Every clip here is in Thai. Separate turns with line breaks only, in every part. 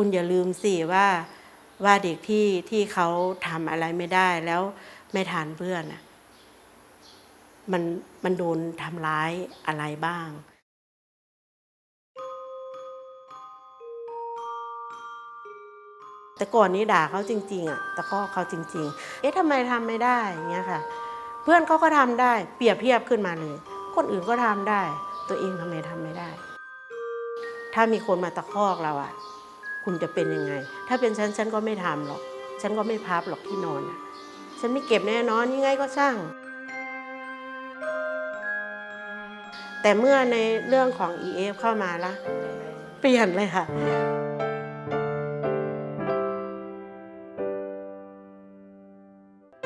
ุณอย่าลืมสิว่าว่าเด็กที่ที่เขาทำอะไรไม่ได้แล้วไม่ทานเพื่อนน่ะมันมันโดนทำร้ายอะไรบ้าง แต่ก่อนนี้ด่าเขาจริง ๆอะตะคอกเขาจริง ๆ เอ๊ะทำไมทำไม่ได้อย่างเงี้ยค่ะ เพื่อนเขาก็ทำได้ เปรียบเทียบขึ้นมาเลย คนอื่นก็ทำได้ ตัวเองทำไมทำไม่ได้ ถ้ามีคนมาตะคอกเราอะ คุณจะเป็นยังไง ถ้าเป็นฉันฉันก็ไม่ทำหรอก ฉันก็ไม่พับหรอกที่นอนฉันไม่เก็บแน่นอนยังไงก็ช่าง แต่เมื่อในเรื่องของ EF เข้ามาละเปลี่ยนเลยค่ะ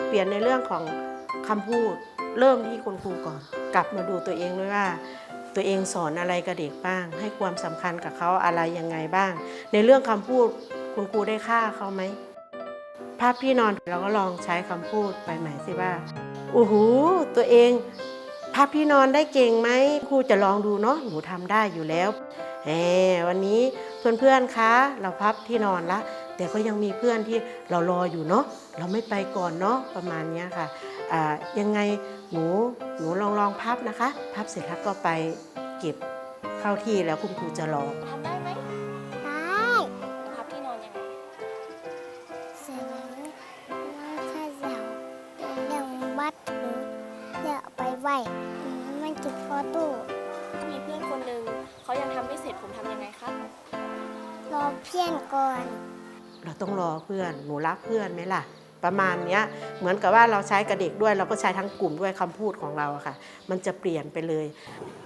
เปลี่ยนในเรื่องของคำพูดเริ่มที่คุณครูก่อน กลับมาดูตัวเองด้วยว่า ตัวเองสอนอะไรกับเด็กบ้าง ให้ความสำคัญกับเขาอะไรยังไงบ้าง ในเรื่องคำพูดคุณครูได้ค่าเขาไหมภาพพี่นอนเราก็ลองใช้คำพูดไปใหม่สิว่าโอ้โหตัวเองภาพพี่นอนได้เก่งไหมครูจะลองดูเนาะหนูทำได้อยู่แล้วแหมวันนี้เพื่อนๆคะเราพับที่นอนละแต่ก็ยังมีเพื่อนที่เรารออยู่เนาะเราไม่ไปก่อนเนาะประมาณเนี้ยค่ะ ยังไงหนูหนูลองลองพับนะคะ พับเสร็จแล้วก็ไปเก็บเข้าที่แล้วคุณครูจะรอ
ทำได้ไหม
ได้
พับที่นอนยังไง
เสร็จแล้วเราถ้าอยากเรื่องวัดหรือเดี๋ยวเอาไปไหวอืมมันเก็บพอตู้
มีเพื่อนคนหนึ่งเขายังทำไม่เสร็จผมทำยังไงคะ
รอเพี้ยนก่อน
เราต้องรอเพื่อนหนูรักเพื่อนไหมล่ะ ประมาณเนี้ยเหมือนกับว่าเราใช้กับเด็กด้วย เราก็ใช้ทั้งกลุ่มด้วยคำพูดของเราอะค่ะ มันจะเปลี่ยนไปเลย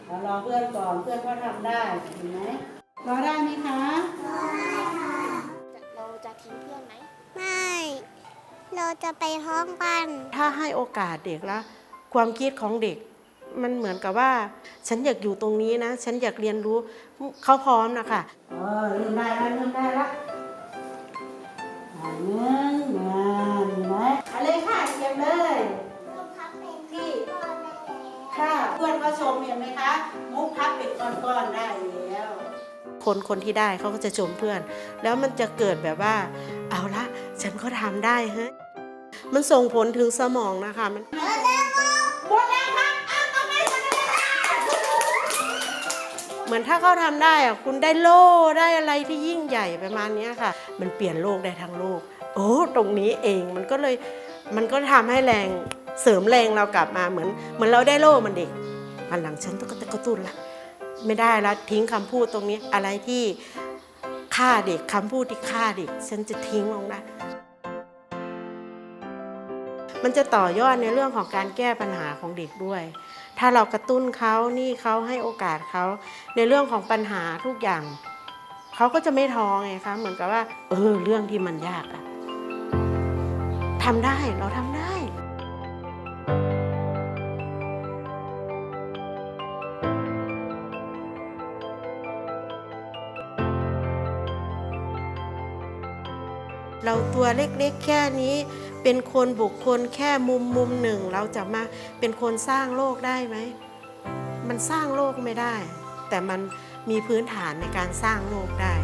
เรารอเพื่อนก่อนเพื่อนก็ทำได้เห็นไหมรอได้ไหมคะ
จะเราจะทิ้งเพื่อนไหม
ไม่เราจะไปห้องกัน
ถ้าให้โอกาสเด็กแล้วความคิดของเด็กมันเหมือนกับว่า ฉันอยากอยู่ตรงนี้นะ ฉันอยากเรียนรู้เขาพร้อมนะคะเออเริ่มได้แล้วเริ่มได้ละอ่าเงินเงินเห็น ไหมเอาเลยค่ะเก็บเลยที่ค่ะเพื่อนเขาชมเห็นไหมคะมุกพับเป็นก้อนๆได้แล้วคนคนที่ได้เขาก็จะชมเพื่อน แล้วมันจะเกิดแบบว่า เอาละฉันก็ทำได้เฮ้ยมันส่งผลถึงสมองนะคะมันหมดแล้วครับเอาต่อไปหมดแล้วเหมือนถ้าเขาทำได้อะคุณได้โล่ได้อะไรที่ยิ่งใหญ่ประมาณเนี้ยค่ะ มันเปลี่ยนโลกได้ทั้งโลก โอ้ ตรงนี้เองมันก็เลยมันก็ทำให้แรงเสริมแรงเรากลับมาเหมือนเหมือนเราได้โล่มันเด็กวันหลังฉันต้องกระตุ้นละไม่ได้ละทิ้งคำพูดตรงนี้อะไรที่ฆ่าเด็กคำพูดที่ฆ่าเด็ก ฉันจะทิ้งลงนะมันจะต่อยอดในเรื่องของการแก้ปัญหาของเด็กด้วย ถ้าเรากระตุ้นเขานี่เขาให้โอกาสเขาในเรื่องของปัญหาทุกอย่าง เขาก็จะไม่ท้อไงคะเหมือนกับว่า เออ เรื่องที่มันยากอะทำได้เราทำได้เราตัวเล็กๆ แค่นี้ เป็นคนบุคคลแค่มุมมุมหนึ่ง เราจะมาเป็นคนสร้างโลกได้ไหม มันสร้างโลกไม่ได้ แต่มัน มีพื้นฐานในการสร้างโลกได้